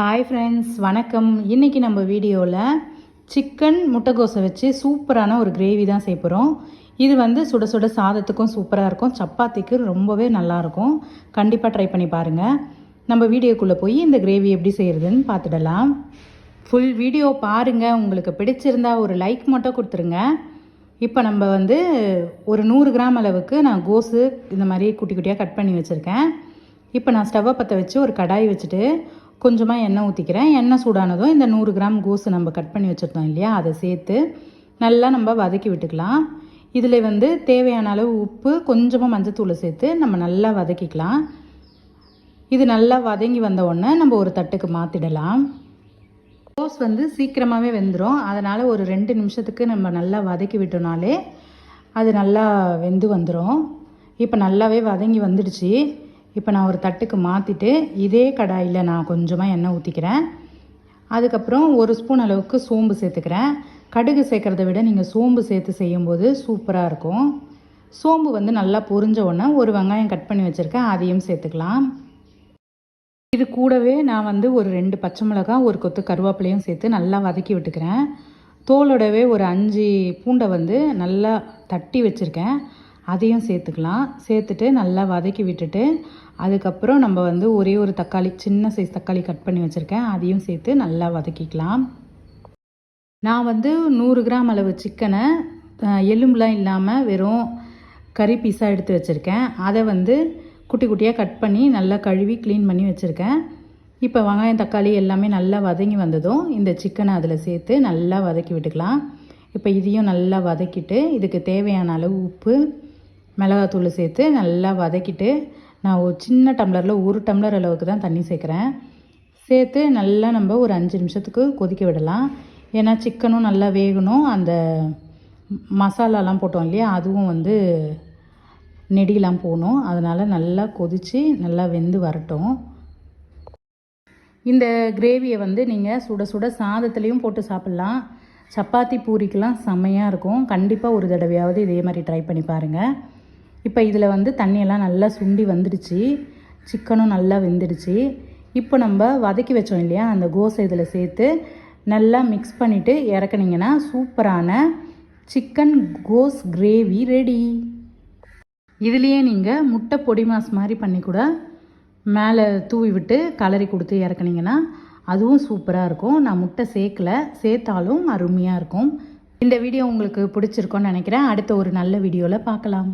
Hi friends வணக்கம். இன்றைக்கி நம்ம வீடியோவில் சிக்கன் முட்டைகோஸை வச்சு சூப்பரான ஒரு கிரேவி தான் செய்ய போகிறோம் இது வந்து சுட சுட சாதத்துக்கும் சூப்பராக இருக்கும். சப்பாத்திக்கு ரொம்பவே நல்லாயிருக்கும் கண்டிப்பாக ட்ரை பண்ணி பாருங்கள் நம்ம வீடியோக்குள்ளே போய் இந்த கிரேவி எப்படி செய்கிறதுன்னு பார்த்துடலாம். ஃபுல் வீடியோ பாருங்கள் உங்களுக்கு பிடிச்சிருந்தா ஒரு லைக் மட்டும் கொடுத்துருங்க. இப்போ நம்ம வந்து ஒரு நூறு கிராம் அளவுக்கு நான் கோஸு இந்த மாதிரி குட்டி குட்டியாக கட் பண்ணி வச்சுருக்கேன். இப்போ நான் ஸ்டவ்வை பற்ற வச்சு ஒரு கடாய் வச்சுட்டு கொஞ்சமாக எண்ணெய் ஊற்றிக்கிறேன் எண்ணெய் சூடானதும் இந்த நூறு கிராம் கோஸு நம்ம கட் பண்ணி வச்சுருந்தோம் இல்லையா? அதை சேர்த்து நல்லா நம்ம வதக்கி விட்டுக்கலாம். இதில் வந்து தேவையான அளவு உப்பு கொஞ்சமாக மஞ்சத்தூளை சேர்த்து நம்ம நல்லா வதக்கிக்கலாம். இது நல்லா வதங்கி வந்த உடனே நம்ம ஒரு தட்டுக்கு மாற்றிடலாம் கோஸ் வந்து சீக்கிரமாகவே வெந்துடும் அதனால் ஒரு ரெண்டு நிமிஷத்துக்கு நம்ம நல்லா வதக்கி விட்டோனாலே அது நல்லா வெந்து வந்துடும் இப்போ நல்லாவே வதங்கி வந்துடுச்சு. இப்போ நான் ஒரு தட்டுக்கு மாற்றிட்டு இதே கடாயில் நான் கொஞ்சமாக எண்ணெய் ஊற்றிக்கிறேன் அதுக்கப்புறம் ஒரு ஸ்பூன் அளவுக்கு சோம்பு சேர்த்துக்கிறேன். கடுகு சேர்க்குறத விட நீங்கள் சோம்பு சேர்த்து செய்யும்போது சூப்பராக இருக்கும். சோம்பு வந்து நல்லா பொரிஞ்ச உடனே ஒரு வெங்காயம் கட் பண்ணி வச்சுருக்கேன் அதையும் சேர்த்துக்கலாம். இது கூடவே நான் வந்து ஒரு ரெண்டு பச்சை மிளகாய் ஒரு கொத்து கருவேப்பிலையும் சேர்த்து நல்லா வதக்கி விட்டுக்கிறேன். தோலோடவே ஒரு அஞ்சு பூண்டை வந்து நல்லா தட்டி வச்சுருக்கேன். அதையும் சேர்த்துக்கலாம். சேர்த்துட்டு நல்லா வதக்கி விட்டுட்டு அதுக்கப்புறம் நம்ம வந்து ஒரே ஒரு தக்காளி சின்ன சைஸ் தக்காளி கட் பண்ணி வச்சுருக்கேன். அதையும் சேர்த்து நல்லா வதக்கிக்கலாம். நான் வந்து நூறு கிராம் அளவு சிக்கனை எலும்புலாம் இல்லாமல் வெறும் கறி பீஸாக எடுத்து வச்சுருக்கேன். அதை வந்து குட்டி குட்டியாக கட் பண்ணி நல்லா கழுவி க்ளீன் பண்ணி வச்சுருக்கேன். இப்போ வெங்காயம் தக்காளி எல்லாமே நல்லா வதங்கி வந்ததும் இந்த சிக்கனை அதில் சேர்த்து நல்லா வதக்கி விட்டுக்கலாம். இப்போ இதையும் நல்லா வதக்கிட்டு இதுக்கு தேவையான அளவு உப்பு மிளகாத்தூள் சேர்த்து நல்லா வதக்கிட்டு நான் ஒரு சின்ன டம்ளரில் ஒரு டம்ளர் அளவுக்கு தான் தண்ணி சேர்க்குறேன். சேர்த்து நல்லா நம்ம ஒரு அஞ்சு நிமிஷத்துக்கு கொதிக்க விடலாம். ஏன்னா சிக்கனும் நல்லா வேகணும். அந்த மசாலாலாம் போட்டோம் இல்லையா அதுவும் வந்து நெடியெலாம் போகணும். அதனால் நல்லா கொதித்து நல்லா வெந்து வரட்டும். இந்த கிரேவியை வந்து நீங்கள் சுட சுட சாதத்துலேயும் போட்டு சாப்பிட்லாம். சப்பாத்தி பூரிக்கெலாம் செம்மையாக இருக்கும். கண்டிப்பாக ஒரு தடவையாவது இதே மாதிரி ட்ரை பண்ணி பாருங்கள் இப்போ இதில் வந்து தண்ணியெல்லாம் நல்லா சுண்டி வந்துடுச்சு. சிக்கனும் நல்லா வெந்துடுச்சு. இப்போ நம்ம வதக்கி வச்சோம் இல்லையா? அந்த கோஸை இதில் சேர்த்து நல்லா மிக்ஸ் பண்ணிவிட்டு இறக்குனீங்கன்னா சூப்பரான சிக்கன் கோஸ் கிரேவி ரெடி. இதுலேயே நீங்கள் முட்டை பொடி மாஸ் மாதிரி பண்ணி கூட மேலே தூவி விட்டு கலரி கொடுத்து இறக்குனீங்கன்னா அதுவும் சூப்பராக இருக்கும். நான் முட்டை சேர்க்கலை. சேர்த்தாலும் அருமையாக இருக்கும். இந்த வீடியோ உங்களுக்கு பிடிச்சிருக்கோன்னு நினைக்கிறேன். அடுத்த ஒரு நல்ல வீடியோவில் பார்க்கலாம்.